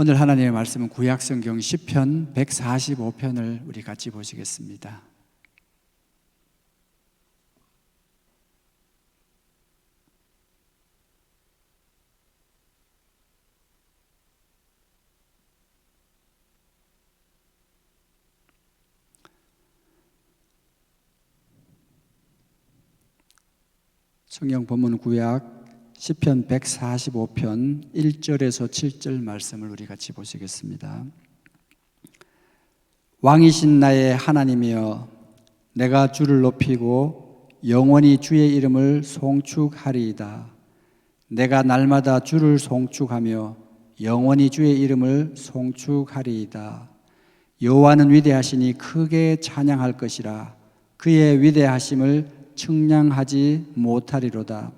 오늘 하나님의 말씀은 구약성경 10편 145편을 우리 같이 보시겠습니다. 성경 본문 구약 10편 145편 1절에서 7절 말씀을 우리 같이 보시겠습니다. 왕이신 나의 하나님이여 내가 주를 높이고 영원히 주의 이름을 송축하리이다. 내가 날마다 주를 송축하며 영원히 주의 이름을 송축하리이다. 여호와는 위대하시니 크게 찬양할 것이라 그의 위대하심을 측량하지 못하리로다.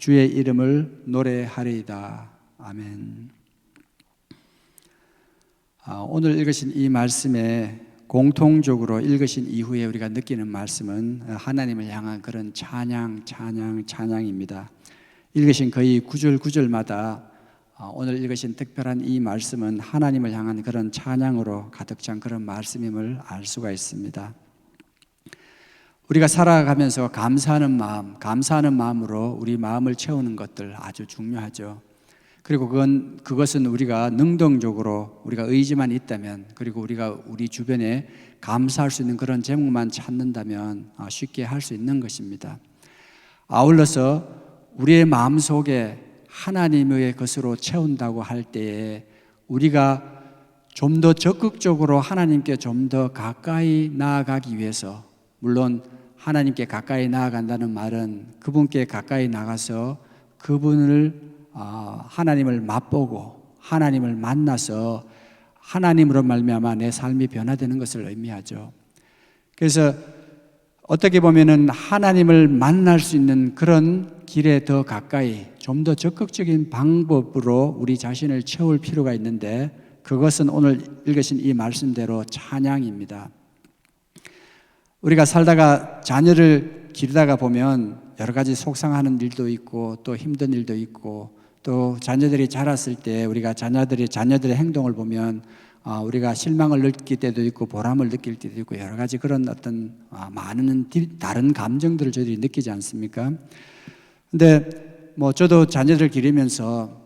주의 이름을 노래하리이다. 아멘. 아, 오늘 읽으신 이 말씀에 공통적으로 읽으신 이후에 우리가 느끼는 말씀은 하나님을 향한 그런 찬양, 찬양, 찬양입니다. 읽으신 거의 구절 구절마다 아, 오늘 읽으신 특별한 이 말씀은 하나님을 향한 그런 찬양으로 가득 찬 그런 말씀임을 알 수가 있습니다. 우리가 살아가면서 감사하는 마음, 감사하는 마음으로 우리 마음을 채우는 것들 아주 중요하죠. 그리고 그건 그것은 우리가 능동적으로 우리가 의지만 있다면 그리고 우리가 우리 주변에 감사할 수 있는 그런 제목만 찾는다면 아, 쉽게 할 수 있는 것입니다. 아울러서 우리의 마음 속에 하나님의 것으로 채운다고 할 때에 우리가 좀 더 적극적으로 하나님께 좀 더 가까이 나아가기 위해서 물론 하나님께 가까이 나아간다는 말은 그분께 가까이 나가서 그분을 아, 하나님을 맛보고 하나님을 만나서 하나님으로 말미암아 내 삶이 변화되는 것을 의미하죠. 그래서 어떻게 보면은 하나님을 만날 수 있는 그런 길에 더 가까이 좀 더 적극적인 방법으로 우리 자신을 채울 필요가 있는데 그것은 오늘 읽으신 이 말씀대로 찬양입니다. 우리가 살다가 자녀를 기르다가 보면 여러 가지 속상하는 일도 있고 또 힘든 일도 있고 또 자녀들이 자랐을 때 우리가 자녀들이 자녀들의 행동을 보면 아, 우리가 실망을 느낄 때도 있고 보람을 느낄 때도 있고 여러 가지 그런 어떤 아, 많은 다른 감정들을 저희들이 느끼지 않습니까? 근데 뭐 저도 자녀들 기르면서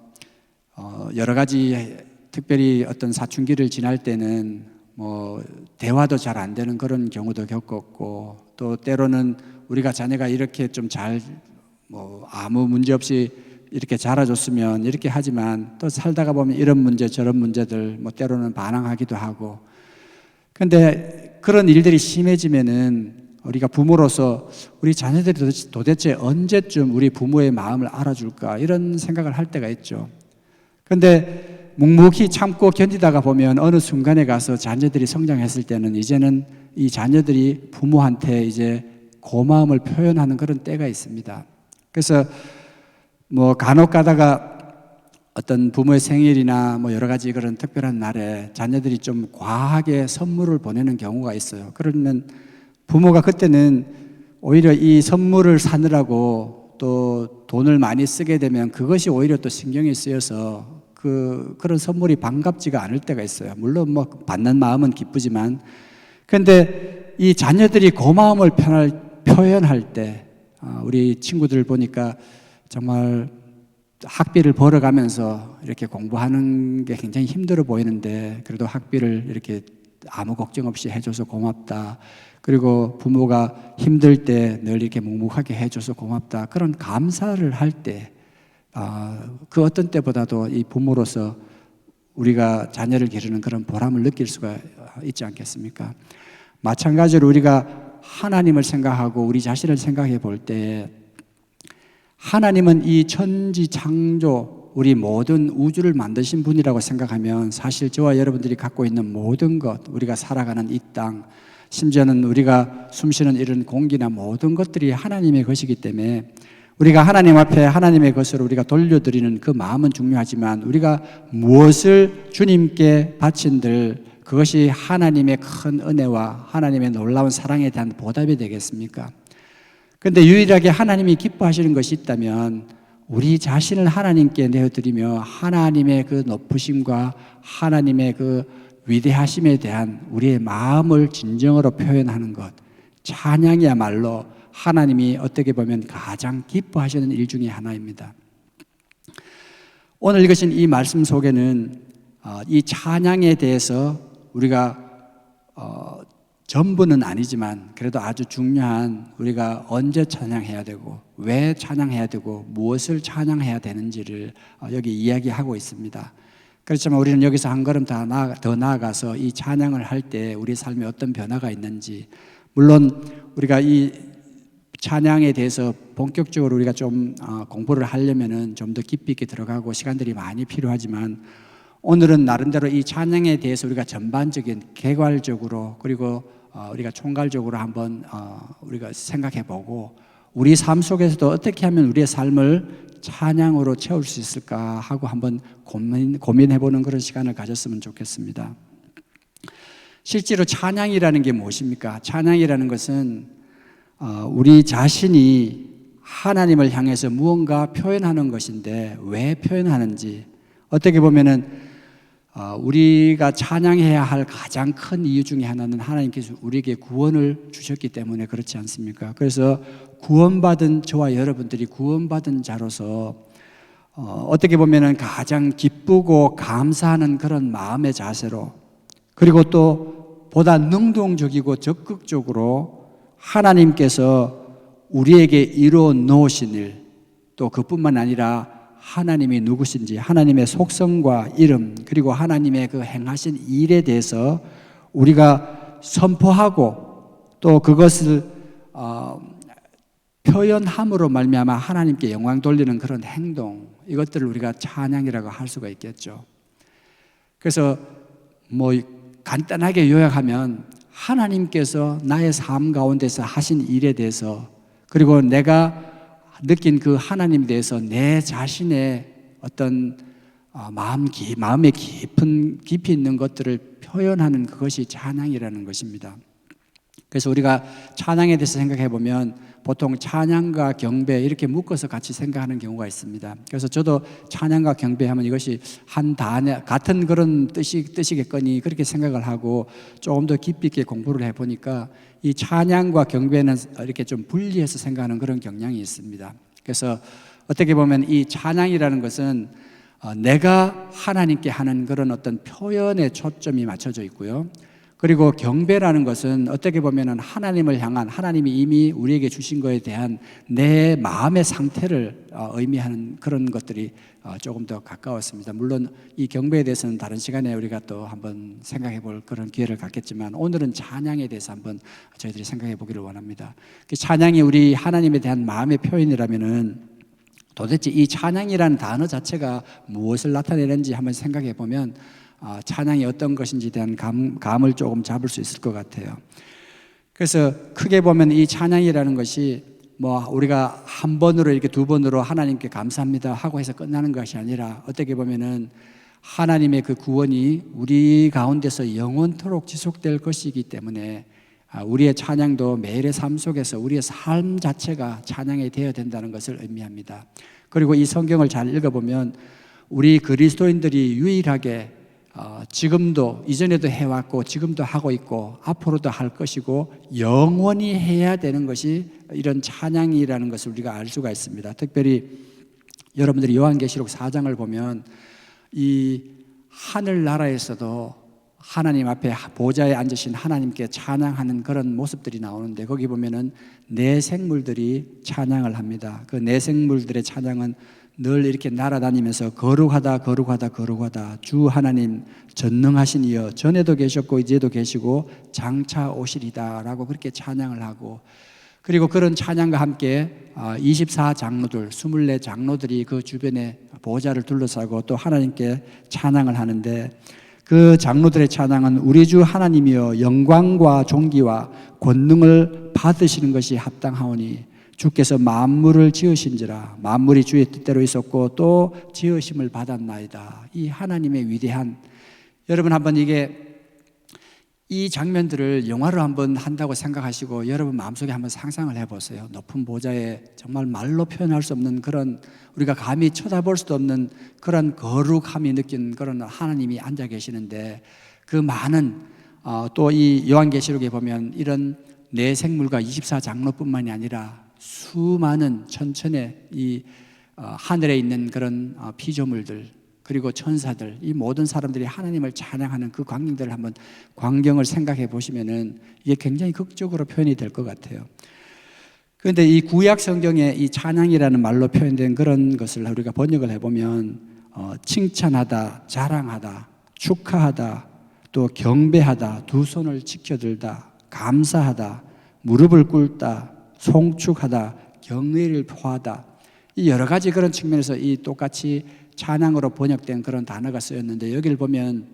어, 여러 가지 특별히 어떤 사춘기를 지날 때는 뭐 대화도 잘 안 되는 그런 경우도 겪었고 또 때로는 우리가 자녀가 이렇게 좀 잘 뭐 아무 문제 없이 이렇게 자라줬으면 이렇게 하지만 또 살다가 보면 이런 문제 저런 문제들 뭐 때로는 반항하기도 하고 근데 그런 일들이 심해지면은 우리가 부모로서 우리 자녀들이 도대체 언제쯤 우리 부모의 마음을 알아줄까 이런 생각을 할 때가 있죠. 근데 묵묵히 참고 견디다가 보면 어느 순간에 가서 자녀들이 성장했을 때는 이제는 이 자녀들이 부모한테 이제 고마움을 표현하는 그런 때가 있습니다. 그래서 뭐 간혹 가다가 어떤 부모의 생일이나 뭐 여러 가지 그런 특별한 날에 자녀들이 좀 과하게 선물을 보내는 경우가 있어요. 그러면 부모가 그때는 오히려 이 선물을 사느라고 또 돈을 많이 쓰게 되면 그것이 오히려 또 신경이 쓰여서 그 그런 선물이 반갑지가 않을 때가 있어요. 물론 뭐 받는 마음은 기쁘지만 근데 이 자녀들이 고마움을 표현할 때 아, 우리 친구들 보니까 정말 학비를 벌어가면서 이렇게 공부하는 게 굉장히 힘들어 보이는데 그래도 학비를 이렇게 아무 걱정 없이 해줘서 고맙다. 그리고 부모가 힘들 때 늘 이렇게 묵묵하게 해줘서 고맙다. 그런 감사를 할 때, 아, 그 어떤 때보다도 이 부모로서 우리가 자녀를 기르는 그런 보람을 느낄 수가 있지 않겠습니까? 마찬가지로 우리가 하나님을 생각하고 우리 자신을 생각해 볼 때 하나님은 이 천지 창조 우리 모든 우주를 만드신 분이라고 생각하면 사실 저와 여러분들이 갖고 있는 모든 것, 우리가 살아가는 이 땅, 심지어는 우리가 숨쉬는 이런 공기나 모든 것들이 하나님의 것이기 때문에 우리가 하나님 앞에 하나님의 것을 우리가 돌려드리는 그 마음은 중요하지만 우리가 무엇을 주님께 바친들 그것이 하나님의 큰 은혜와 하나님의 놀라운 사랑에 대한 보답이 되겠습니까? 근데 유일하게 하나님이 기뻐하시는 것이 있다면 우리 자신을 하나님께 내어드리며 하나님의 그 높으심과 하나님의 그 위대하심에 대한 우리의 마음을 진정으로 표현하는 것. 찬양이야말로 하나님이 어떻게 보면 가장 기뻐하시는 일 중에 하나입니다. 오늘 읽으신 이 말씀 속에는 어, 이 찬양에 대해서 우리가 어, 전부는 아니지만 그래도 아주 중요한 우리가 언제 찬양해야 되고 왜 찬양해야 되고 무엇을 찬양해야 되는지를 어, 여기 이야기하고 있습니다. 그렇지만 우리는 여기서 한 걸음 더, 나아, 더 나아가서 이 찬양을 할 때 우리 삶에 어떤 변화가 있는지 물론 우리가 이 찬양에 대해서 본격적으로 우리가 좀 어, 공부를 하려면은 좀 더 깊이 있게 들어가고 시간들이 많이 필요하지만 오늘은 나름대로 이 찬양에 대해서 우리가 전반적인 개괄적으로 그리고 어, 우리가 총괄적으로 한번 어, 우리가 생각해 보고 우리 삶 속에서도 어떻게 하면 우리의 삶을 찬양으로 채울 수 있을까 하고 한번 고민, 고민해 보는 그런 시간을 가졌으면 좋겠습니다. 실제로 찬양이라는 게 무엇입니까? 찬양이라는 것은 어, 우리 자신이 하나님을 향해서 무언가 표현하는 것인데 왜 표현하는지 어떻게 보면은 어, 우리가 찬양해야 할 가장 큰 이유 중에 하나는 하나님께서 우리에게 구원을 주셨기 때문에 그렇지 않습니까? 그래서 구원받은 저와 여러분들이 구원받은 자로서 어, 어떻게 보면은 가장 기쁘고 감사하는 그런 마음의 자세로 그리고 또 보다 능동적이고 적극적으로 하나님께서 우리에게 이루어 놓으신 일 또 그뿐만 아니라 하나님이 누구신지 하나님의 속성과 이름 그리고 하나님의 그 행하신 일에 대해서 우리가 선포하고 또 그것을 어, 표현함으로 말미암아 하나님께 영광 돌리는 그런 행동 이것들을 우리가 찬양이라고 할 수가 있겠죠. 그래서 뭐 간단하게 요약하면 하나님께서 나의 삶 가운데서 하신 일에 대해서 그리고 내가 느낀 그 하나님에 대해서 내 자신의 어떤 어, 마음 기, 마음의 깊은 깊이 있는 것들을 표현하는 그것이 찬양이라는 것입니다. 그래서 우리가 찬양에 대해서 생각해 보면 보통 찬양과 경배 이렇게 묶어서 같이 생각하는 경우가 있습니다. 그래서 저도 찬양과 경배하면 이것이 한 단어 같은 그런 뜻이 뜻이겠거니 그렇게 생각을 하고 조금 더 깊이 있게 공부를 해 보니까 이 찬양과 경배는 이렇게 좀 분리해서 생각하는 그런 경향이 있습니다. 그래서 어떻게 보면 이 찬양이라는 것은 어, 내가 하나님께 하는 그런 어떤 표현에 초점이 맞춰져 있고요. 그리고 경배라는 것은 어떻게 보면 하나님을 향한 하나님이 이미 우리에게 주신 것에 대한 내 마음의 상태를 어, 의미하는 그런 것들이 어, 조금 더 가까웠습니다. 물론 이 경배에 대해서는 다른 시간에 우리가 또 한번 생각해 볼 그런 기회를 갖겠지만 오늘은 찬양에 대해서 한번 저희들이 생각해 보기를 원합니다. 그 찬양이 우리 하나님에 대한 마음의 표현이라면은 도대체 이 찬양이라는 단어 자체가 무엇을 나타내는지 한번 생각해 보면 아, 찬양이 어떤 것인지에 대한 감, 감을 조금 잡을 수 있을 것 같아요. 그래서 크게 보면 이 찬양이라는 것이 뭐 우리가 한 번으로 이렇게 두 번으로 하나님께 감사합니다 하고 해서 끝나는 것이 아니라 어떻게 보면은 하나님의 그 구원이 우리 가운데서 영원토록 지속될 것이기 때문에 아, 우리의 찬양도 매일의 삶 속에서 우리의 삶 자체가 찬양이 되어야 된다는 것을 의미합니다. 그리고 이 성경을 잘 읽어보면 우리 그리스도인들이 유일하게 어, 지금도 이전에도 해왔고 지금도 하고 있고 앞으로도 할 것이고 영원히 해야 되는 것이 이런 찬양이라는 것을 우리가 알 수가 있습니다. 특별히 여러분들이 요한계시록 4장을 보면 이 하늘 나라에서도 하나님 앞에 보좌에 앉으신 하나님께 찬양하는 그런 모습들이 나오는데 거기 보면은 내 생물들이 찬양을 합니다. 그 내 생물들의 찬양은 늘 이렇게 날아다니면서 거룩하다 거룩하다 거룩하다. 주 하나님 전능하신 이여 전에도 계셨고 이제도 계시고 장차 오시리다라고 그렇게 찬양을 하고 그리고 그런 찬양과 함께 24장로들, 24장로들이 그 주변에 보좌를 둘러싸고 또 하나님께 찬양을 하는데 그 장로들의 찬양은 우리 주 하나님이여 영광과 존귀와 권능을 받으시는 것이 합당하오니 주께서 만물을 지으신지라 만물이 주의 뜻대로 있었고 또 지으심을 받았나이다. 이 하나님의 위대한 여러분 한번 이게 이 장면들을 영화로 한번 한다고 생각하시고 여러분 마음속에 한번 상상을 해보세요. 높은 보좌에 정말 말로 표현할 수 없는 그런 우리가 감히 쳐다볼 수도 없는 그런 거룩함이 느낀 그런 하나님이 앉아 계시는데 그 많은 어, 또 이 요한계시록에 보면 이런 내 생물과 24장로뿐만이 아니라 수많은 천천의 이 어, 하늘에 있는 그런 어, 피조물들 그리고 천사들 이 모든 사람들이 하나님을 찬양하는 그 광경들을 한번 광경을 생각해 보시면은 이게 굉장히 극적으로 표현이 될 것 같아요. 그런데 이 구약 성경에 이 찬양이라는 말로 표현된 그런 것을 우리가 번역을 해보면 어, 칭찬하다, 자랑하다, 축하하다, 또 경배하다, 두 손을 지켜들다, 감사하다, 무릎을 꿇다, 송축하다, 경외를 표하다. 이 여러 가지 그런 측면에서 이 똑같이 찬양으로 번역된 그런 단어가 쓰였는데 여기를 보면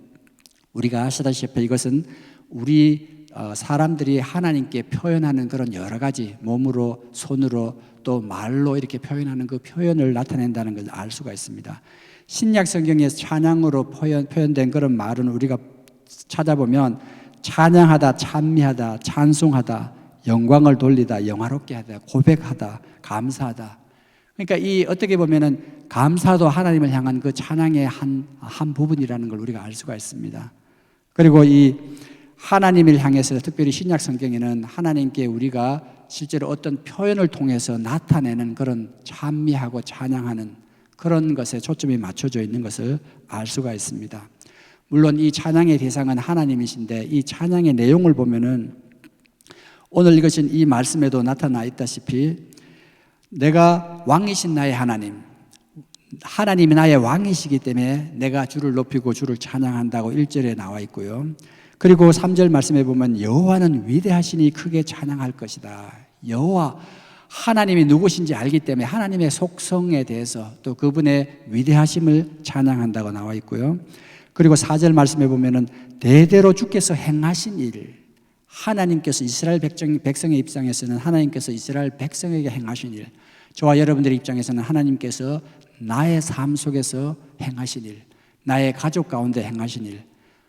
우리가 아시다시피 이것은 우리 어, 사람들이 하나님께 표현하는 그런 여러 가지 몸으로 손으로 또 말로 이렇게 표현하는 그 표현을 나타낸다는 것을 알 수가 있습니다. 신약 성경에 찬양으로 표현, 표현된 그런 말은 우리가 찾아보면 찬양하다, 찬미하다, 찬송하다, 영광을 돌리다, 영화롭게 하다, 고백하다, 감사하다. 그러니까 이 어떻게 보면은 감사도 하나님을 향한 그 찬양의 한, 한 부분이라는 걸 우리가 알 수가 있습니다. 그리고 이 하나님을 향해서 특별히 신약 성경에는 하나님께 우리가 실제로 어떤 표현을 통해서 나타내는 그런 찬미하고 찬양하는 그런 것에 초점이 맞춰져 있는 것을 알 수가 있습니다. 물론 이 찬양의 대상은 하나님이신데 이 찬양의 내용을 보면은 오늘 읽으신 이 말씀에도 나타나 있다시피 내가 왕이신 나의 하나님, 하나님이 나의 왕이시기 때문에 내가 주를 높이고 주를 찬양한다고 1절에 나와 있고요. 그리고 3절 말씀에 보면 여호와는 위대하시니 크게 찬양할 것이다. 여호와 하나님이 누구신지 알기 때문에 하나님의 속성에 대해서 또 그분의 위대하심을 찬양한다고 나와 있고요. 그리고 4절 말씀에 보면은 대대로 주께서 행하신 일 하나님께서 이스라엘 백성, 백성 의 입장에서는 하나님께서 이스라엘 백성에게 행하신 일 저와 여러분들의 입장에서는 하나님께서 나의 삶 속에서 행하신 일, 나의 가족 가운데 행하신 일.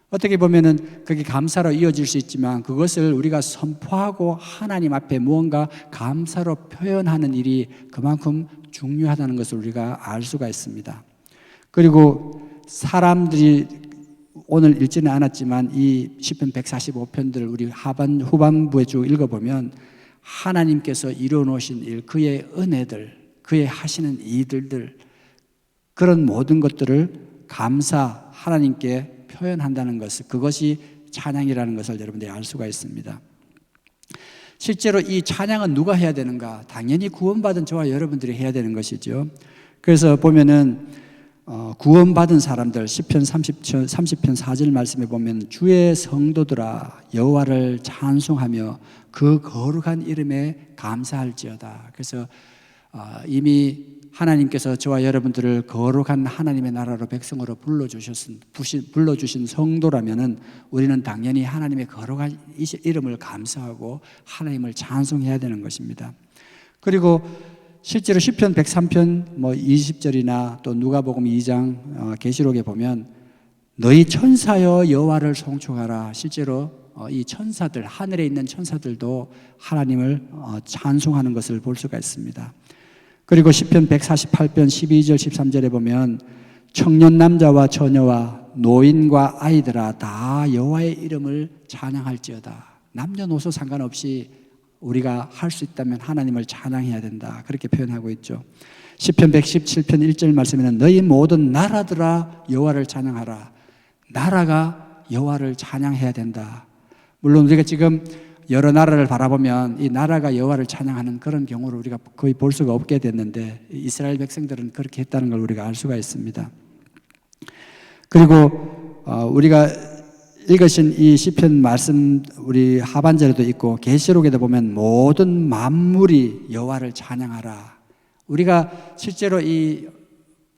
어떻게 보면은 그게 감사로 이어질 수 있지만 그것을 우리가 선포하고 하나님 앞에 무언가 감사로 표현하는 일이 그만큼 중요하다는 것을 우리가 알 수가 있습니다. 그리고 사람들이 오늘 읽지는 않았지만 이 시편 145편들을 우리 하반 후반부에 쭉 읽어보면 하나님께서 이루어 놓으신 일, 그의 은혜들, 그의 하시는 이들들 그런 모든 것들을 감사 하나님께 표현한다는 것을 그것이 찬양이라는 것을 여러분들이 알 수가 있습니다. 실제로 이 찬양은 누가 해야 되는가? 당연히 구원받은 저와 여러분들이 해야 되는 것이죠. 그래서 보면은 어, 구원받은 사람들 10편 30편 30편 4절 말씀에 보면 주의 성도들아 여호와를 찬송하며 그 거룩한 이름에 감사할지어다. 그래서 어, 이미 하나님께서 저와 여러분들을 거룩한 하나님의 나라로 백성으로 불러주셨은 불러주신 성도라면은 우리는 당연히 하나님의 거룩한 이름을 감사하고 하나님을 찬송해야 되는 것입니다. 그리고 실제로 시편 103편 뭐 20절이나 또 누가복음 2장 어, 계시록에 보면 너희 천사여 여호와를 송축하라. 실제로 어, 이 천사들 하늘에 있는 천사들도 하나님을 어, 찬송하는 것을 볼 수가 있습니다. 그리고 시편 148편 12절 13절에 보면 청년 남자와 처녀와 노인과 아이들아 다 여호와의 이름을 찬양할지어다. 남녀노소 상관없이 우리가 할 수 있다면 하나님을 찬양해야 된다. 그렇게 표현하고 있죠. 시편 117편 1절 말씀에는 너희 모든 나라들아 여호와를 찬양하라. 나라가 여호와를 찬양해야 된다. 물론 우리가 지금 여러 나라를 바라보면 이 나라가 여호와를 찬양하는 그런 경우를 우리가 거의 볼 수가 없게 됐는데 이스라엘 백성들은 그렇게 했다는 걸 우리가 알 수가 있습니다. 그리고 어, 우리가 읽으신 이 시편 말씀 우리 하반절에도 있고 계시록에도 보면 모든 만물이 여호와를 찬양하라. 우리가 실제로 이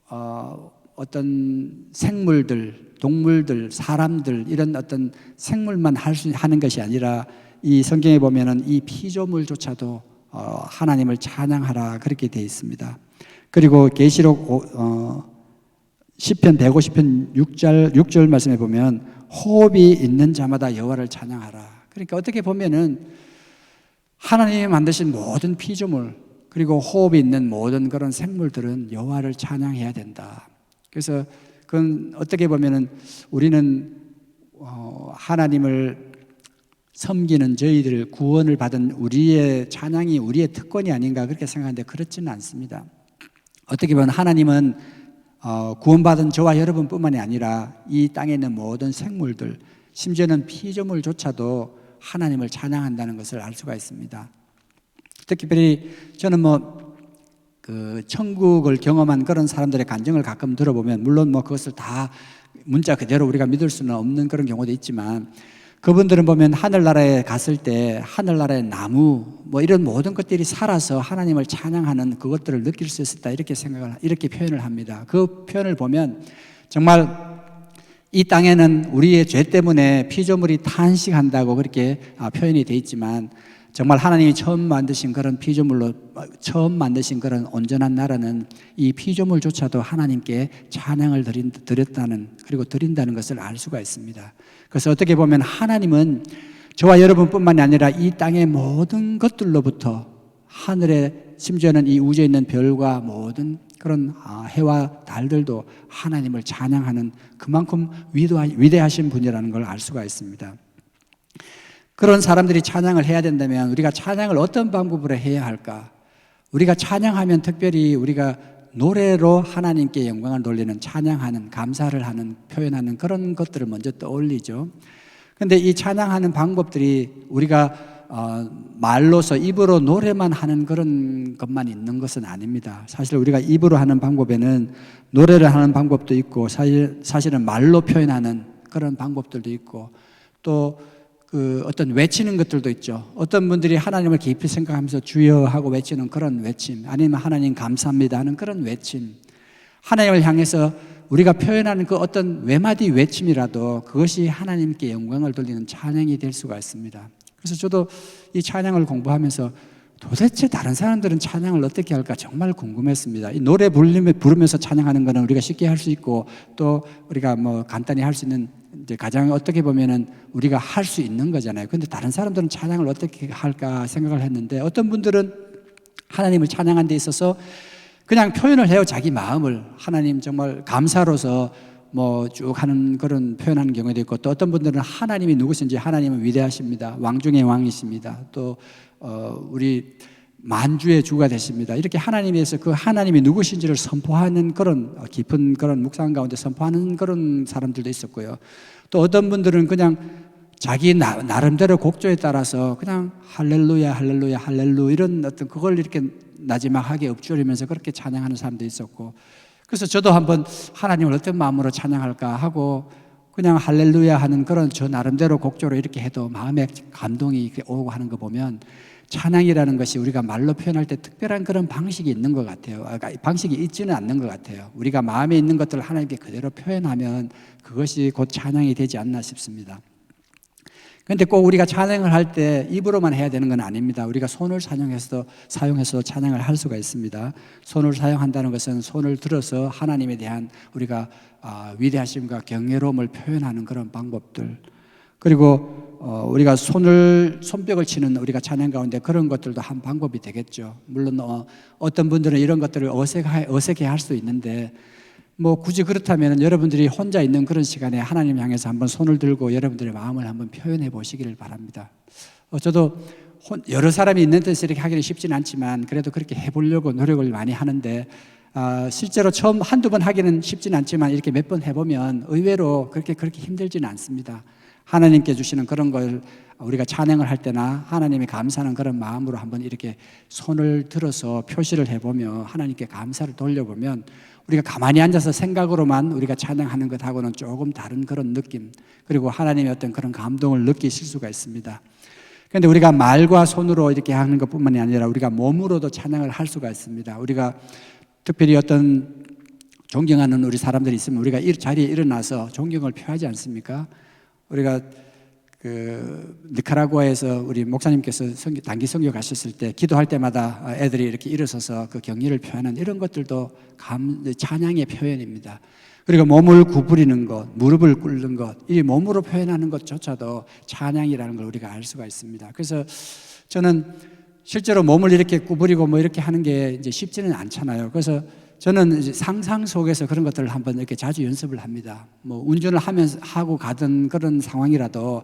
어, 어떤 생물들, 동물들, 사람들 이런 어떤 생물만 할 수 하는 것이 아니라 이 성경에 보면은 이 피조물조차도 어, 하나님을 찬양하라 그렇게 되어 있습니다. 그리고 계시록 오- 어, 시편 150편 6절 6절 말씀에 보면 호흡이 있는 자마다 여호와를 찬양하라. 그러니까 어떻게 보면은 하나님이 만드신 모든 피조물 그리고 호흡이 있는 모든 그런 생물들은 여호와를 찬양해야 된다. 그래서 그건 어떻게 보면은 우리는 어, 하나님을 섬기는 저희들 구원을 받은 우리의 찬양이 우리의 특권이 아닌가 그렇게 생각하는데 그렇지는 않습니다. 어떻게 보면 하나님은 어, 구원받은 저와 여러분뿐만이 아니라 이 땅에 있는 모든 생물들, 심지어는 피조물조차도 하나님을 찬양한다는 것을 알 수가 있습니다. 특별히 저는 뭐 그 천국을 경험한 그런 사람들의 간증을 가끔 들어보면 물론 뭐 그것을 다 문자 그대로 우리가 믿을 수는 없는 그런 경우도 있지만 그분들은 보면 하늘나라에 갔을 때 하늘나라의 나무 뭐 이런 모든 것들이 살아서 하나님을 찬양하는 그것들을 느낄 수 있었다 이렇게 생각을 이렇게 표현을 합니다. 그 표현을 보면 정말 이 땅에는 우리의 죄 때문에 피조물이 탄식한다고 그렇게 아, 표현이 돼 있지만 정말 하나님이 처음 만드신 그런 피조물로 처음 만드신 그런 온전한 나라는 이 피조물조차도 하나님께 찬양을 드린, 드렸다는 그리고 드린다는 것을 알 수가 있습니다. 그래서 어떻게 보면 하나님은 저와 여러분뿐만이 아니라 이 땅의 모든 것들로부터 하늘에 심지어는 이 우주에 있는 별과 모든 그런 아, 해와 달들도 하나님을 찬양하는 그만큼 위대하신 분이라는 걸 알 수가 있습니다. 그런 사람들이 찬양을 해야 된다면 우리가 찬양을 어떤 방법으로 해야 할까? 우리가 찬양하면 특별히 우리가 노래로 하나님께 영광을 돌리는 찬양하는 감사를 하는 표현하는 그런 것들을 먼저 떠올리죠. 근데 이 찬양하는 방법들이 우리가 어, 말로서 입으로 노래만 하는 그런 것만 있는 것은 아닙니다. 사실 우리가 입으로 하는 방법에는 노래를 하는 방법도 있고 사실, 사실은 말로 표현하는 그런 방법들도 있고 또 그 어떤 외치는 것들도 있죠. 어떤 분들이 하나님을 깊이 생각하면서 주여 하고 외치는 그런 외침, 아니면 하나님 감사합니다 하는 그런 외침. 하나님을 향해서 우리가 표현하는 그 어떤 외마디 외침이라도 그것이 하나님께 영광을 돌리는 찬양이 될 수가 있습니다. 그래서 저도 이 찬양을 공부하면서 도대체 다른 사람들은 찬양을 어떻게 할까 정말 궁금했습니다. 이 노래 부르면서 찬양하는 거는 우리가 쉽게 할 수 있고 또 우리가 뭐 간단히 할 수 있는 이제 가장 어떻게 보면은 우리가 할 수 있는 거잖아요. 근데 다른 사람들은 찬양을 어떻게 할까 생각을 했는데 어떤 분들은 하나님을 찬양한 데 있어서 그냥 표현을 해요. 자기 마음을 하나님 정말 감사로서 뭐 쭉 하는 그런 표현하는 경우도 있고 또 어떤 분들은 하나님이 누구신지 하나님은 위대하십니다. 왕 중의 왕이십니다. 또 어, 우리 만주의 주가 되십니다. 이렇게 하나님에서 그 하나님이 누구신지를 선포하는 그런 깊은 그런 묵상 가운데 선포하는 그런 사람들도 있었고요. 또 어떤 분들은 그냥 자기 나, 나름대로 곡조에 따라서 그냥 할렐루야 할렐루야 할렐루 이런 어떤 그걸 이렇게 나지막하게 읊조리면서 그렇게 찬양하는 사람도 있었고 그래서 저도 한번 하나님을 어떤 마음으로 찬양할까 하고 그냥 할렐루야 하는 그런 저 나름대로 곡조로 이렇게 해도 마음에 감동이 오고 하는 거 보면 찬양이라는 것이 우리가 말로 표현할 때 특별한 그런 방식이 있는 것 같아요. 아, 그러니까 방식이 있지는 않는 것 같아요. 우리가 마음에 있는 것들을 하나님께 그대로 표현하면 그것이 곧 찬양이 되지 않나 싶습니다. 그런데 꼭 우리가 찬양을 할 때 입으로만 해야 되는 건 아닙니다. 우리가 손을 사용해서 사용해서 찬양을 할 수가 있습니다. 손을 사용한다는 것은 손을 들어서 하나님에 대한 우리가 아, 위대하심과 경외로움을 표현하는 그런 방법들. 그리고 어, 우리가 손을 손뼉을 치는 우리가 찬양 가운데 그런 것들도 한 방법이 되겠죠. 물론 어, 어떤 분들은 이런 것들을 어색해 어색해 할 수 있는데 뭐 굳이 그렇다면 여러분들이 혼자 있는 그런 시간에 하나님 향해서 한번 손을 들고 여러분들의 마음을 한번 표현해 보시기를 바랍니다. 어, 저도 혼- 여러 사람이 있는 데서 이렇게 하기는 쉽지는 않지만 그래도 그렇게 해보려고 노력을 많이 하는데 아, 실제로 처음 한두 번 하기는 쉽지는 않지만 이렇게 몇 번 해보면 의외로 그렇게 그렇게 힘들지는 않습니다. 하나님께 주시는 그런 걸 우리가 찬양을 할 때나 하나님이 감사하는 그런 마음으로 한번 이렇게 손을 들어서 표시를 해보며 하나님께 감사를 돌려보면 우리가 가만히 앉아서 생각으로만 우리가 찬양하는 것하고는 조금 다른 그런 느낌 그리고 하나님의 어떤 그런 감동을 느끼실 수가 있습니다. 그런데 우리가 말과 손으로 이렇게 하는 것 뿐만이 아니라 우리가 몸으로도 찬양을 할 수가 있습니다. 우리가 특별히 어떤 존경하는 우리 사람들이 있으면 우리가 이 자리에 일어나서 존경을 표하지 않습니까? 우리가 그 니카라구아에서 우리 목사님께서 성교, 단기 선교 가셨을 때 기도할 때마다 애들이 이렇게 일어서서 그 경의를 표하는 이런 것들도 감, 찬양의 표현입니다. 그리고 몸을 구부리는 것, 무릎을 꿇는 것, 이 몸으로 표현하는 것조차도 찬양이라는 걸 우리가 알 수가 있습니다. 그래서 저는 실제로 몸을 이렇게 구부리고 뭐 이렇게 하는 게 이제 쉽지는 않잖아요. 그래서 저는 상상 속에서 그런 것들을 한번 이렇게 자주 연습을 합니다. 뭐 운전을 하면서 하고 가던 그런 상황이라도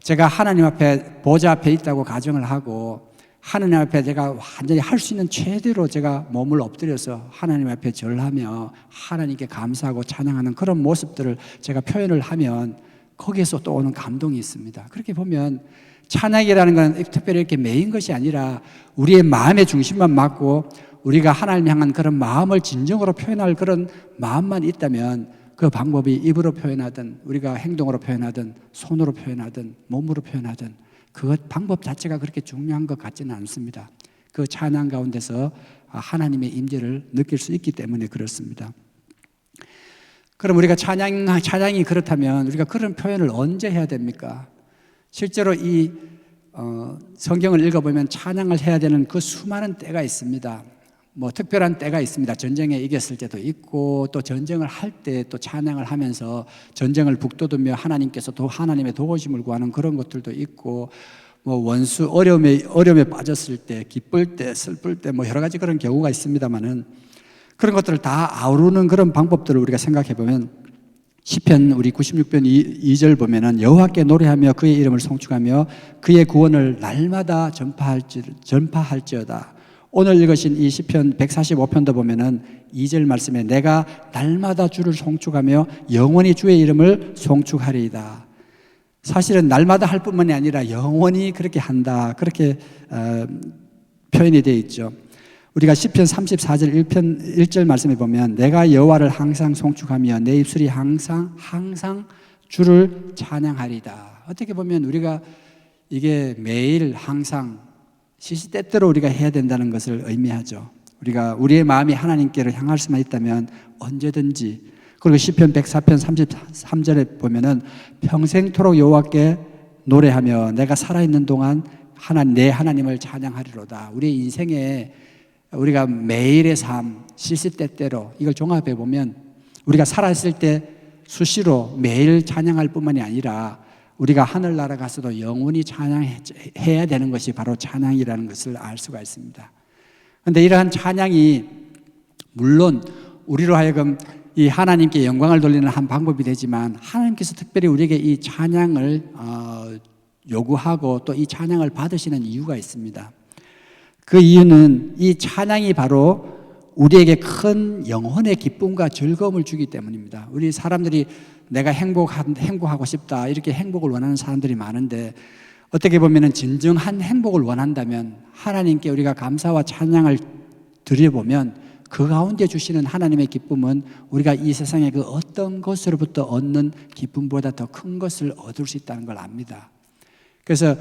제가 하나님 앞에 보좌 앞에 있다고 가정을 하고 하나님 앞에 제가 완전히 할 수 있는 최대로 제가 몸을 엎드려서 하나님 앞에 절하며 하나님께 감사하고 찬양하는 그런 모습들을 제가 표현을 하면 거기에서 또 오는 감동이 있습니다. 그렇게 보면 찬양이라는 건 특별히 이렇게 메인 것이 아니라 우리의 마음의 중심만 맞고 우리가 하나님 향한 그런 마음을 진정으로 표현할 그런 마음만 있다면 그 방법이 입으로 표현하든 우리가 행동으로 표현하든 손으로 표현하든 몸으로 표현하든 그것 방법 자체가 그렇게 중요한 것 같지는 않습니다. 그 찬양 가운데서 하나님의 임재를 느낄 수 있기 때문에 그렇습니다. 그럼 우리가 찬양 찬양이 그렇다면 우리가 그런 표현을 언제 해야 됩니까? 실제로 이 어, 성경을 읽어보면 찬양을 해야 되는 그 수많은 때가 있습니다. 뭐 특별한 때가 있습니다. 전쟁에 이겼을 때도 있고 또 전쟁을 할 때 또 찬양을 하면서 전쟁을 북돋우며 하나님께서 또 하나님의 도우심을 구하는 그런 것들도 있고 뭐 원수 어려움에 어려움에 빠졌을 때 기쁠 때 슬플 때 뭐 여러 가지 그런 경우가 있습니다만은 그런 것들을 다 아우르는 그런 방법들을 우리가 생각해 보면 시편 우리 96편 2, 절 보면은 여호와께 노래하며 그의 이름을 송축하며 그의 구원을 날마다 전파할지 전파할지어다. 오늘 읽으신 이 시편 145편도 보면은 2절 말씀에 내가 날마다 주를 송축하며 영원히 주의 이름을 송축하리이다. 사실은 날마다 할 뿐만이 아니라 영원히 그렇게 한다. 그렇게 어, 표현이 되어 있죠. 우리가 시편 34절 1편 1절 말씀에 보면 내가 여호와를 항상 송축하며 내 입술이 항상 항상 주를 찬양하리다. 어떻게 보면 우리가 이게 매일 항상 시시때때로 우리가 해야 된다는 것을 의미하죠. 우리가 우리의 마음이 하나님께로 향할 수만 있다면 언제든지 그리고 시편 104편 33절에 보면은 평생토록 여호와께 노래하며 내가 살아 있는 동안 하나 내 하나님을 찬양하리로다. 우리 인생에 우리가 매일의 삶 시시때때로 이걸 종합해 보면 우리가 살아 있을 때 수시로 매일 찬양할 뿐만이 아니라 우리가 하늘나라 가서도 영원히 찬양해야 되는 것이 바로 찬양이라는 것을 알 수가 있습니다. 그런데 이러한 찬양이 물론 우리로 하여금 이 하나님께 영광을 돌리는 한 방법이 되지만 하나님께서 특별히 우리에게 이 찬양을 어, 요구하고 또 이 찬양을 받으시는 이유가 있습니다. 그 이유는 이 찬양이 바로 우리에게 큰 영혼의 기쁨과 즐거움을 주기 때문입니다. 우리 사람들이 내가 행복한, 행복하고 싶다. 이렇게 행복을 원하는 사람들이 많은데 어떻게 보면 진정한 행복을 원한다면 하나님께 우리가 감사와 찬양을 드려보면 그 가운데 주시는 하나님의 기쁨은 우리가 이 세상의 그 어떤 것으로부터 얻는 기쁨보다 더 큰 것을 얻을 수 있다는 걸 압니다. 그래서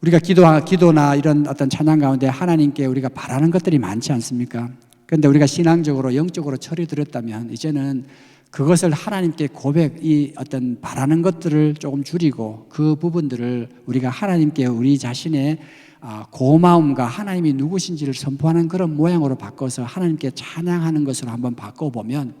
우리가 기도, 기도나 이런 어떤 찬양 가운데 하나님께 우리가 바라는 것들이 많지 않습니까? 그런데 우리가 신앙적으로 영적으로 처리 들었다면 이제는 그것을 하나님께 고백, 이 어떤 바라는 것들을 조금 줄이고 그 부분들을 우리가 하나님께 우리 자신의 아, 고마움과 하나님이 누구신지를 선포하는 그런 모양으로 바꿔서 하나님께 찬양하는 것으로 한번 바꿔보면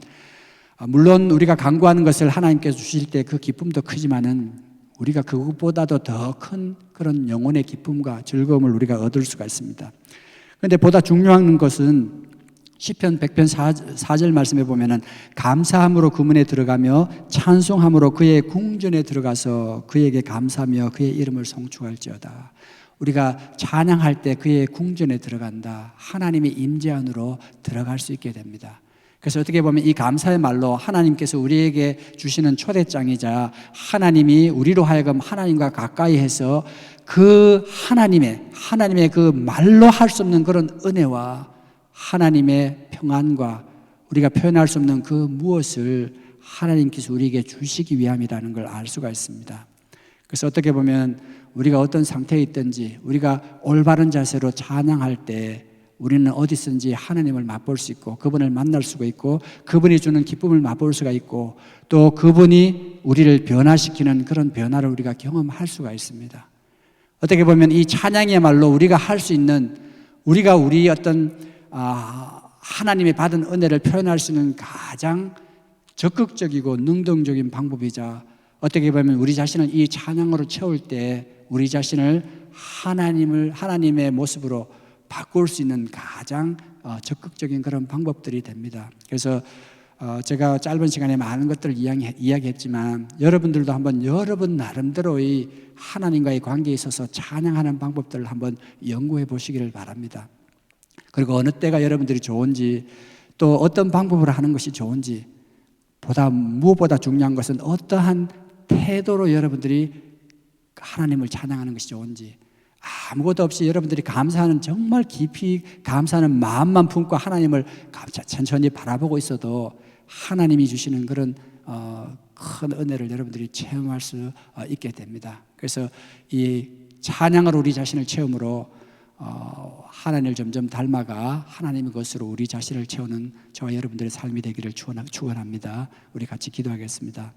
아, 물론 우리가 강구하는 것을 하나님께서 주실 때 그 기쁨도 크지만은 우리가 그것보다도 더 큰 그런 영혼의 기쁨과 즐거움을 우리가 얻을 수가 있습니다. 그런데 보다 중요한 것은 시편 100편 4 절 말씀에 보면은 감사함으로 그 문에 들어가며 찬송함으로 그의 궁전에 들어가서 그에게 감사하며 그의 이름을 송축할지어다. 우리가 찬양할 때 그의 궁전에 들어간다. 하나님의 임재 안으로 들어갈 수 있게 됩니다. 그래서 어떻게 보면 이 감사의 말로 하나님께서 우리에게 주시는 초대장이자 하나님이 우리로 하여금 하나님과 가까이 해서 그 하나님의 하나님의 그 말로 할 수 없는 그런 은혜와 하나님의 평안과 우리가 표현할 수 없는 그 무엇을 하나님께서 우리에게 주시기 위함이라는 걸 알 수가 있습니다. 그래서 어떻게 보면 우리가 어떤 상태에 있든지 우리가 올바른 자세로 찬양할 때 우리는 어디서든지 하나님을 맛볼 수 있고 그분을 만날 수가 있고 그분이 주는 기쁨을 맛볼 수가 있고 또 그분이 우리를 변화시키는 그런 변화를 우리가 경험할 수가 있습니다. 어떻게 보면 이 찬양이야말로 우리가 할 수 있는 우리가 우리 어떤 아, 하나님의 받은 은혜를 표현할 수 있는 가장 적극적이고 능동적인 방법이자 어떻게 보면 우리 자신을 이 찬양으로 채울 때 우리 자신을 하나님을 하나님의 모습으로 바꿀 수 있는 가장 어, 적극적인 그런 방법들이 됩니다. 그래서 어, 제가 짧은 시간에 많은 것들을 이야기, 이야기 했지만 여러분들도 한번 여러분 나름대로의 하나님과의 관계에 있어서 찬양하는 방법들을 한번 연구해 보시기를 바랍니다. 그리고 어느 때가 여러분들이 좋은지 또 어떤 방법으로 하는 것이 좋은지 보다 무엇보다 중요한 것은 어떠한 태도로 여러분들이 하나님을 찬양하는 것이 좋은지 아무것도 없이 여러분들이 감사하는 정말 깊이 감사하는 마음만 품고 하나님을 천천히 바라보고 있어도 하나님이 주시는 그런 어, 큰 은혜를 여러분들이 체험할 수 어, 있게 됩니다. 그래서 이 찬양을 우리 자신을 체험으로 어, 하나님을 점점 닮아가 하나님의 것으로 우리 자신을 채우는 저와 여러분들의 삶이 되기를 축원합니다. 우리 같이 기도하겠습니다.